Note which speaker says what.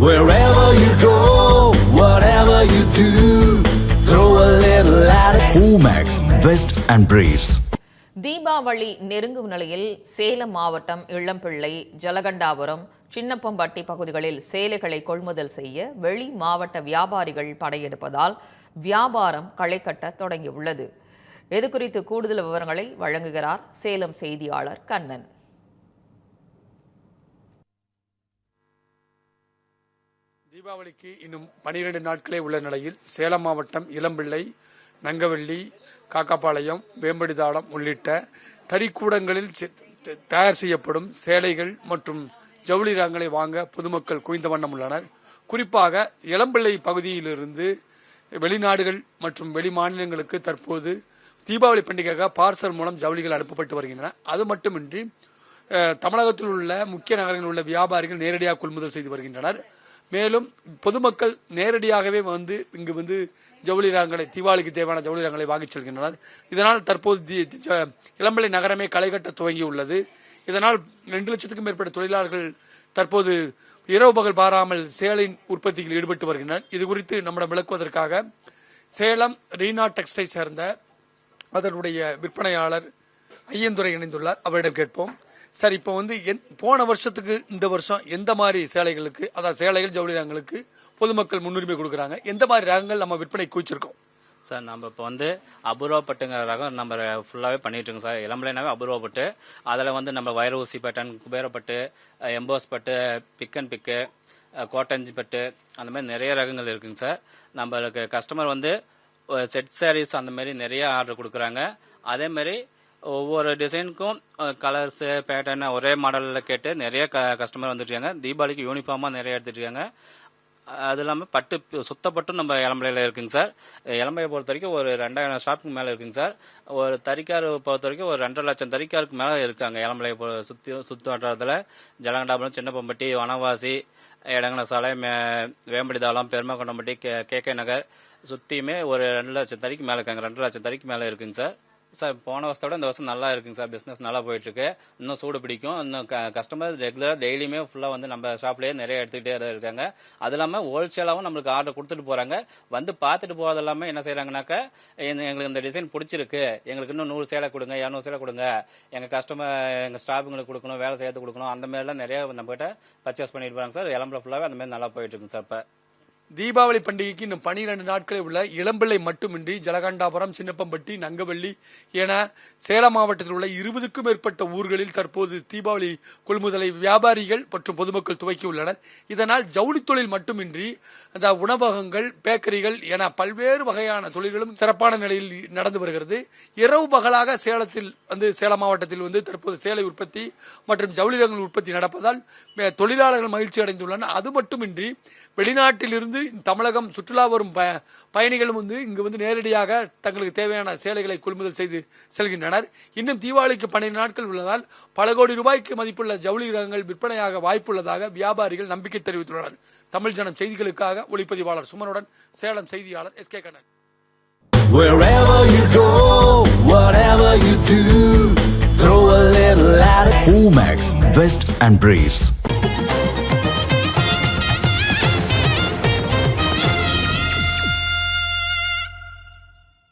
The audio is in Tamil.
Speaker 1: Wherever you go, whatever you do, throw a little at it. Omax, Vest and Briefs.
Speaker 2: Deepavali நெருங்கும் நிலையில் சேலம் மாவட்டம் இளம்பிள்ளை ஜலகண்டாபுரம் சின்னப்பம்பட்டி பகுதிகளில் சேலைகளை கொள்முதல் செய்ய வெளி மாவட்ட வியாபாரிகள் படையெடுப்பதால் வியாபாரம் களைக்கட்ட தொடங்கியுள்ளது இது குறித்து கூடுதல் விவரங்களை வழங்குகிறார் சேலம் செய்தியாளர் கண்ணன்
Speaker 3: தீபாவளிக்கு இன்னும் பனிரெண்டு நாட்களே உள்ள நிலையில் சேலம் மாவட்டம் இளம்பிள்ளை நங்கவள்ளி காக்காப்பாளையம் வேம்படிதாளம் உள்ளிட்ட தறிக்கூடங்களில் தயார் செய்யப்படும் சேலைகள் மற்றும் ஜவுளி ரகங்களை வாங்க பொதுமக்கள் குவிந்த வண்ணம் உள்ளனர். குறிப்பாக இளம்பிள்ளை பகுதியிலிருந்து வெளிநாடுகள் மற்றும் வெளி மாநிலங்களுக்கு தற்போது தீபாவளி பண்டிகைக்காக பார்சல் மூலம் ஜவுளிகள் அனுப்பப்பட்டு வருகின்றன. அது மட்டுமின்றி தமிழகத்தில் உள்ள முக்கிய நகரங்களில் உள்ள வியாபாரிகள் நேரடியாக கொள்முதல் செய்து வருகின்றனர். மேலும் பொதுமக்கள் நேரடியாகவே வந்து இங்கு வந்து ஜவுளி ரகங்களை தீபாவளிக்கு தேவையான ஜவுளி ரகங்களை வாங்கிச் செல்கின்றனர். இதனால் தற்போது தி- நகரமே களைகட்ட துவங்கியுள்ளது. இதனால் ரெண்டு லட்சத்துக்கும் மேற்பட்ட தொழிலாளர்கள் தற்போது இரவு பகல் பாராமல் சேலையின் உற்பத்தியில் ஈடுபட்டு வருகின்றனர். இது குறித்து நம்மிடம் விளக்குவதற்காக சேலம் ரீனா டெக்ஸ்டை சேர்ந்த அதனுடைய விற்பனையாளர் ஐயந்துரை இணைந்துள்ளார். அவரிடம் கேட்போம். சார் இப்போ வந்து என்- போன வருஷத்துக்கு இந்த வருஷம் எந்த மாதிரி சேலைகளுக்கு அதாவது சேலைகள் ஜவுளி ரகங்களுக்கு பொதுமக்கள் முன்னுரிமை கொடுக்குறாங்க? எந்த மாதிரி ரகங்கள் நம்ம விற்பனை குவிச்சிருக்கோம்?
Speaker 4: சார் நம்ம இப்போ வந்து அபூர்வப்பட்டுங்கிற ரகம் நம்ம ஃபுல்லாகவே பண்ணிட்டு இருக்கோம் சார். இளம்பலைனாவே அபூர்வப்பட்டு அதில் வந்து நம்ம வைர ஊசி பட்டன் குபேரப்பட்டு எம்போஸ் பட்டு பிக் அண்ட் பிக்கு கோட்டஞ்சி பட்டு அந்த மாதிரி நிறைய ரகங்கள் இருக்குங்க சார். நம்மளுக்கு கஸ்டமர் வந்து செட் சாரீஸ் அந்த மாதிரி நிறைய ஆர்டர் கொடுக்குறாங்க. அதே மாதிரி ஒவ்வொரு டிசைனுக்கும் கலர்ஸு பேட்டர்ன் ஒரே மாடலில் கேட்டு நிறைய க கஸ்டமர் வந்துட்டு இருக்காங்க தீபாவளிக்கு யூனிஃபார்மாக நிறைய எடுத்துட்டுருக்காங்க. அது இல்லாமல் பட்டு சுத்தப்பட்டும் நம்ம இளம்பலையில் இருக்குங்க சார். இளம்பையை பொறுத்த வரைக்கும் ஒரு ரெண்டாயிரம் ஷாப்புக்கு மேலே இருக்குங்க சார். ஒரு தறிக்கார் பொறுத்த வரைக்கும் ஒரு ரெண்டரை லட்சம் தறிக்காருக்கு மேலே இருக்காங்க இளம்பலையை பொ- சுற்றி சுற்று வட்டாரத்தில். ஜலகண்டாபுரம் சின்னப்பம்பட்டி வனவாசி இடங்கன சாலை மே Vembadithalam Perumakoundampatti K K K Nagar. சுற்றியுமே ஒரு ரெண்டு லட்சம் தறிக்கு மேலே இருக்காங்க. ரெண்டு லட்சம் தறிக்கு மேலே இருக்குங்க சார். சார் போன வருஷத்தோட இந்த வருஷம் நல்லா இருக்குங்க சார். பிஸ்னஸ் நல்லா போயிட்டு இருக்கு இன்னும் சூடு பிடிக்கும். இன்னும் கஸ்டமர் ரெகுலராக டெய்லியுமே ஃபுல்லாக வந்து நம்ம ஷாப்லேயே நிறைய எடுத்துக்கிட்டே தான் இருக்காங்க. அது இல்லாமல் ஹோல்சேலாகவும் நம்மளுக்கு ஆர்டர் கொடுத்துட்டு போகிறாங்க வந்து பார்த்துட்டு போகிறது எல்லாமே என்ன செய்கிறாங்கனாக்கா எங்களுக்கு இந்த டிசைன் பிடிச்சிருக்கு. எங்களுக்கு இன்னும் நூறு சேலை கொடுங்க இரநூறு சேலை கொடுங்க. எங்கள் கஸ்டமர் எங்கள் ஸ்டாஃபுங்களுக்கு கொடுக்கணும் வேலை செய்யறது கொடுக்கணும். அந்த மாதிரிலாம் நிறைய நம்மகிட்ட பர்ச்சேஸ் பண்ணிட்டு போகிறாங்க சார். இளம்பல ஃபுல்லாகவே அந்த மாதிரி நல்லா போயிட்டு இருக்குங்க சார் இப்போ.
Speaker 3: தீபாவளி பண்டிகைக்கு இன்னும் பனிரெண்டு நாட்களே உள்ள இளம்பிள்ளை மட்டுமின்றி ஜலகண்டாபுரம் சின்னப்பம்பட்டி நங்கவள்ளி என சேலம் மாவட்டத்தில் உள்ள இருபதுக்கும் மேற்பட்ட ஊர்களில் தற்போது தீபாவளி கொள்முதலை வியாபாரிகள் மற்றும் பொதுமக்கள் துவக்கியுள்ளனர் இதனால் ஜவுளி தொழில் மட்டுமின்றி அந்த உணவகங்கள் பேக்கரிகள் என பல்வேறு வகையான தொழில்களும் சிறப்பான நிலையில் நடந்து வருகிறது. இரவு பகலாக சேலத்தில் வந்து சேலம் மாவட்டத்தில் வந்து தற்போது சேலை உற்பத்தி மற்றும் ஜவுளி ரகங்கள் உற்பத்தி நடப்பதால் தொழிலாளர்கள் மகிழ்ச்சி அடைந்துள்ளனர். அது மட்டுமின்றி வெளிநாட்டிலிருந்து தமிழகம் சுற்றுலா வரும் ப பயணிகளும் வந்து இங்கு வந்து நேரடியாக தங்களுக்கு தேவையான சேலைகளை கொள்முதல் செய்து செல்கின்றனர் இன்னும் தீபாவளிக்கு பன்னிரண்டு நாட்கள் உள்ளதால் பல கோடி ரூபாய்க்கு மதிப்புள்ள ஜவுளி ரகங்கள் விற்பனையாக வாய்ப்புள்ளதாக வியாபாரிகள் நம்பிக்கை தெரிவித்துள்ளனர் தமிழ் ஜனம் செய்திகளுக்காக ஒளிப்பதிவாளர் சுமனுடன் சேலம் செய்தியாளர் S K Kannan
Speaker 1: Wherever you go, whatever you do, throw a little at it. Omax, Vest and Briefs.